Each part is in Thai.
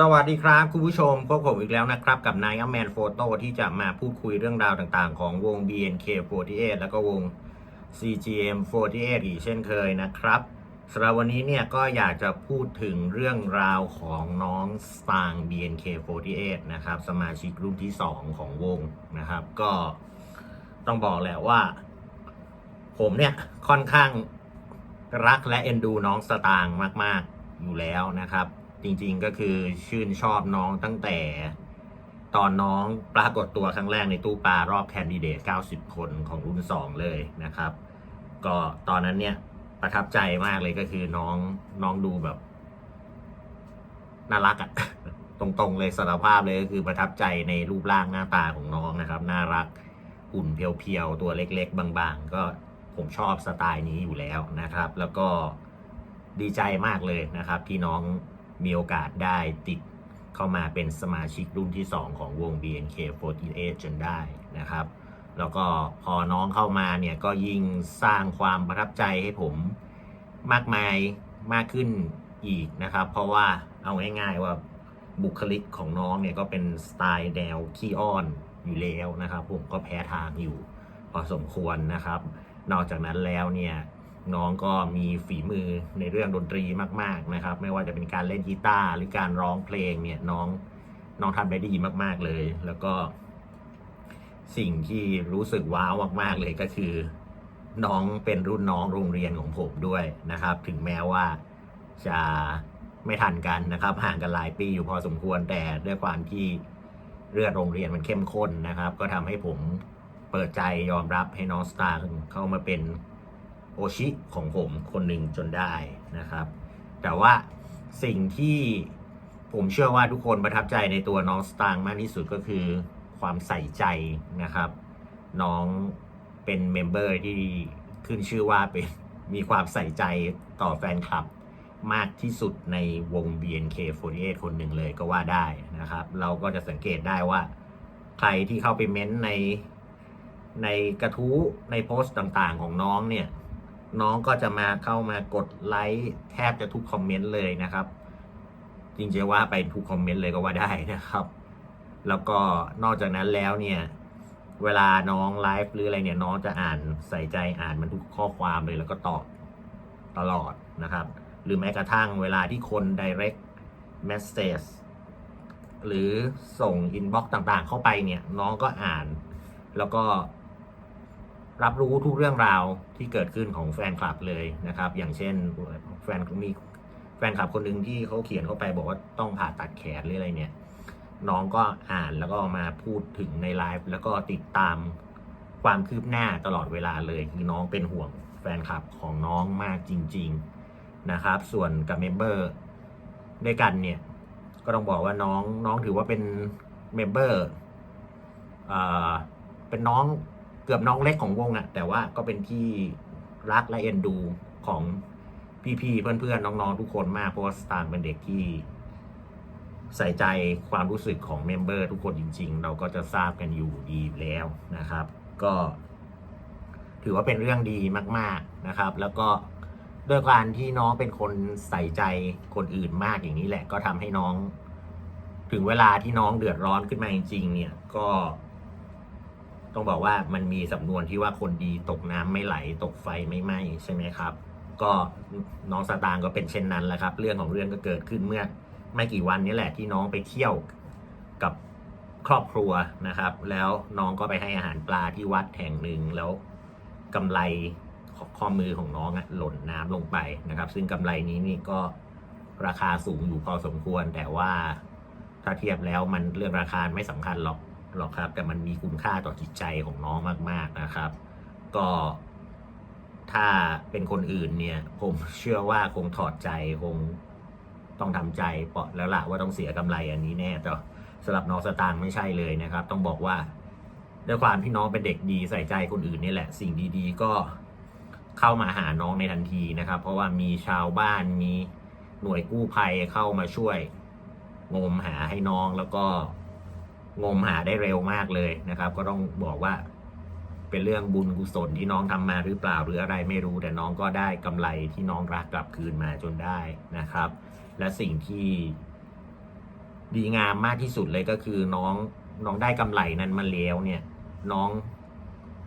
สวัสดีครับคุณผู้ชมพบผมอีกแล้วนะครับ กับนายแมนโฟโต้ที่จะมาพูดคุยเรื่องราวต่างๆ ของวง BNK48 แล้วก็วง CGM48 อีกเช่นเคยนะครับสำหรับวันนี้เนี่ยก็อยากจะพูดถึงเรื่องราวของน้องสตาง BNK48 นะครับ สมาชิกรุ่นที่ 2 ของวงนะครับ ก็ต้องบอกแหละว่า ผมเนี่ยค่อนข้างรักและเอ็นดูน้องสตางมาก ๆ อยู่แล้วนะครับ จริงๆก็คือชื่นชอบน้องตั้งแต่ ตอนน้องปรากฏตัวครั้งแรกในตู้ปลารอบแคนดิเดต 90 คนของรุ่น 2 เลยนะครับ ก็ตอนนั้นเนี่ยประทับใจมากเลยก็คือน้องน้องดูแบบน่ารักอะตรงๆเลยสารภาพเลยก็คือประทับใจในรูปร่างหน้าตาของน้องนะครับ น่ารักหุ่นเพียวๆ ตัวเล็กๆ บางๆ ก็ผมชอบสไตล์นี้อยู่แล้วนะครับ แล้วก็ดีใจมากเลยนะครับที่น้อง มีโอกาสได้ติดเข้ามาเป็นสมาชิกรุ่นที่ 2 ของวง BNK48 จนได้นะครับ แล้วก็พอน้องเข้ามาเนี่ยก็ยิ่งสร้างความประทับใจให้ผมมากมายมากขึ้นอีกนะครับ เพราะว่าเอาง่ายๆว่าบุคลิกของน้องเนี่ยก็เป็นสไตล์แนวขี้อ้อนอยู่แล้วนะครับ ผมก็แพ้ทางอยู่พอสมควรนะครับ นอกจากนั้นแล้วเนี่ย น้องก็มีฝีมือในเรื่องดนตรีมาก ๆนะครับ ไม่ว่าจะเป็นการเล่นกีตาร์หรือการร้องเพลงเนี่ยน้องน้องทำได้ดีมาก ๆเลย แล้วก็ สิ่งที่รู้สึกว้าวมากๆเลยก็คือ น้องเป็นรุ่นน้องโรงเรียนของผมด้วยนะครับ ถึงแม้ว่าจะไม่ทันกันนะครับห่างกันหลายปีอยู่พอสมควรแต่ด้วยความที่เลือดโรงเรียนมันเข้มข้นนะครับ ก็ทำให้ผมเปิดใจยอมรับให้น้องสตาร์เข้ามาเป็น โอชิของผมคนหนึ่งจนได้นะครับ แต่ว่าสิ่งที่ผมเชื่อว่าทุกคนประทับใจในตัวน้องสตางค์มากที่สุดก็คือความใส่ใจนะครับ น้องเป็นเมมเบอร์ที่ขึ้นชื่อว่าเป็นมีความใส่ใจต่อแฟนคลับมากที่สุดในวง BNK48 คนหนึ่งเลยก็ว่าได้นะครับ เราก็จะสังเกตได้ว่า ใครที่เข้าไปเม้นต์ในในกระทู้ในโพสต์ต่างๆของน้องเนี่ย น้องก็จะมาเข้ามากดไลค์แทบจะทุกคอมเมนต์เลยนะครับ จริงๆว่าไปทุกคอมเมนต์เลยก็ว่าได้นะครับ แล้วก็นอกจากนั้นแล้วเนี่ย เวลาน้องไลฟ์หรืออะไรเนี่ยน้องจะอ่านใส่ใจอ่านมันทุกข้อความเลยแล้วก็ตอบตลอดนะครับ หรือแม้กระทั่งเวลาที่คน direct message หรือส่ง inbox ต่างๆ เข้าไปเนี่ยน้องก็อ่าน แล้วก็ รับรู้ทุกเรื่องราวที่เกิดขึ้นของแฟนคลับเลยนะครับ อย่างเช่นแฟนมีแฟนคลับคนหนึ่งที่เขาเขียนเข้าไปบอกว่าต้องผ่าตัดแขนหรืออะไรเนี่ย น้องก็อ่านแล้วก็มาพูดถึงในไลฟ์แล้วก็ติดตามความคืบหน้าตลอดเวลาเลยคือน้องเป็นห่วงแฟนคลับของน้องมากจริง ๆนะครับ ส่วนกับเมมเบอร์ด้วยกันเนี่ย ก็ต้องบอกว่าน้องน้องถือว่าเป็นเมมเบอร์เป็นน้อง เกือบน้องเล็กของวงอะแต่ว่าก็เป็นที่รักและเอ็นดูของพี่ๆเพื่อนๆน้องๆทุกคนมากเพราะว่าสตางค์เป็นเด็กที่ใส่ใจความรู้สึกของเมมเบอร์ทุกคนจริง ๆ เราก็จะทราบกันอยู่ดีแล้วนะครับ ก็ ถือว่าเป็นเรื่องดีมาก ๆนะครับ แล้วก็ด้วยการที่น้องเป็นคนใส่ใจคนอื่นมากอย่างนี้แหละ ก็ทำให้น้อง ถึงเวลาที่น้องเดือดร้อนขึ้นมาจริง ๆ เนี่ยก็ ต้องบอกว่ามันมีสำนวนที่ว่าคนดีตกน้ำไม่ไหล ตกไฟไม่ไหม้ใช่ไหมครับ ก็น้องสตางค์ก็เป็นเช่นนั้นแหละครับ เรื่องของเรื่องก็เกิดขึ้นเมื่อไม่กี่วันนี้แหละที่น้องไปเที่ยวกับครอบครัวนะครับ แล้วน้องก็ไปให้อาหารปลาที่วัดแห่งหนึ่งแล้วกำไรของข้อมือของน้องอะหล่นน้ำลงไปนะครับ ซึ่งกำไรนี้นี่ก็ราคาสูงอยู่พอสมควร แต่ว่าถ้าเทียบแล้วมันเรื่องราคาไม่สำคัญหรอก หรอกครับ แต่มันมีคุณค่าต่อจิตใจของน้องมาก ๆนะครับ ก็ถ้าเป็นคนอื่นเนี่ย ผมเชื่อว่าคงถอดใจคงต้องทำใจเปาะแล้วล่ะว่าต้องเสียกำไรอันนี้แน่แต่สำหรับน้องสตางค์ไม่ใช่เลยนะครับ ต้องบอกว่าด้วยความที่น้องเป็นเด็กดีใส่ใจคนอื่นนี่แหละ สิ่งดีๆ ก็เข้ามาหาน้องในทันทีนะครับ เพราะว่ามีชาวบ้านมีหน่วยกู้ภัยเข้ามาช่วยงมหาให้น้องแล้วก็ งมหาได้เร็วมากเลยนะครับ ก็ต้องบอกว่า เป็นเรื่องบุญกุศลที่น้องทำมาหรือเปล่าหรืออะไรไม่รู้ แต่น้องก็ได้กำไรที่น้องรักกลับคืนมาจนได้นะครับ และสิ่งที่ดีงามมากที่สุดเลยก็คือน้องน้องได้กำไรนั้นมาแล้วเนี่ย น้อง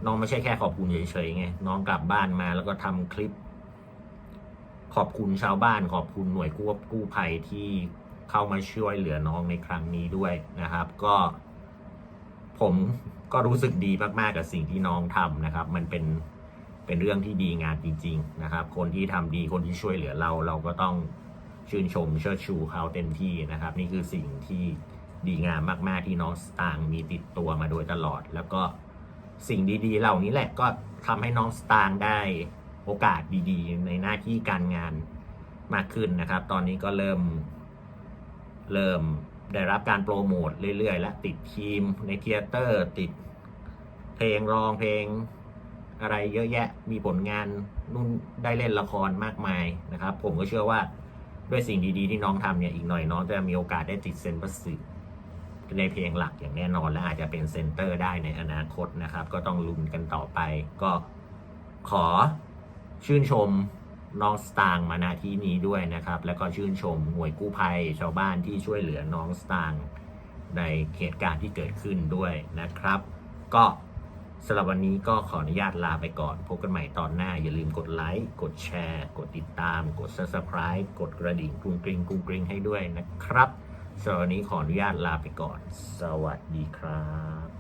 น้องไม่ใช่แค่ขอบคุณเฉยๆไงน้องกลับบ้านมาแล้วก็ทำคลิป ขอบคุณชาวบ้าน ขอบคุณหน่วยกู้กู้ภัยที่ เข้ามาช่วยเหลือน้องในครั้งนี้ด้วยนะครับ ก็ ผมก็รู้สึกดีมากๆกับสิ่งที่น้องทำนะครับ มันเป็นเป็นเรื่องที่ดีงามจริง ๆ นะครับ คนที่ทำดีคนที่ช่วยเหลือเรา เราก็ต้องชื่นชมเชิดชูเขาเต็มที่นะครับ นี่คือสิ่งที่ดีงามมากๆที่น้องสตางมีติดตัวมาโดยตลอด แล้วก็สิ่งดีๆ เหล่านี้แหละก็ทำให้น้องสตางได้โอกาสดีๆ ในหน้าที่การงานมากขึ้นนะครับ ตอนนี้ก็เริ่ม เริ่มได้รับการโปรโมทเรื่อยๆ และติดทีมในเทยเตอร์ติดเพลงร้องเพลงอะไรเยอะแยะมีผลงานนุ่นได้เล่นละครมากมายนะครับ ผมก็เชื่อว่าด้วยสิ่งดีๆที่น้องทำเนี่ยอีกหน่อยน้องจะมีโอกาสได้ติดเซนบัสสึในเพลงหลักอย่างแน่นอนและอาจจะเป็นเซนเตอร์ได้ในอนาคตนะครับ ก็ต้องลุ้นกันต่อไปก็ขอชื่นชม น้องสตางมาณที่นี้ด้วยนะครับ แล้วก็ชื่นชมหน่วยกู้ภัยชาวบ้านที่ช่วยเหลือน้องสตางในเหตุการณ์ที่เกิดขึ้นด้วยนะครับ ก็สำหรับวันนี้ก็ขออนุญาตลาไปก่อน พบกันใหม่ตอนหน้า อย่าลืมกดไลค์ กดแชร์ กดติดตาม กด subscribe กดกระดิ่งกรุงกริงกรุงกริงให้ด้วยนะครับสำหรับวันนี้ขออนุญาตลาไปก่อน สวัสดีครับ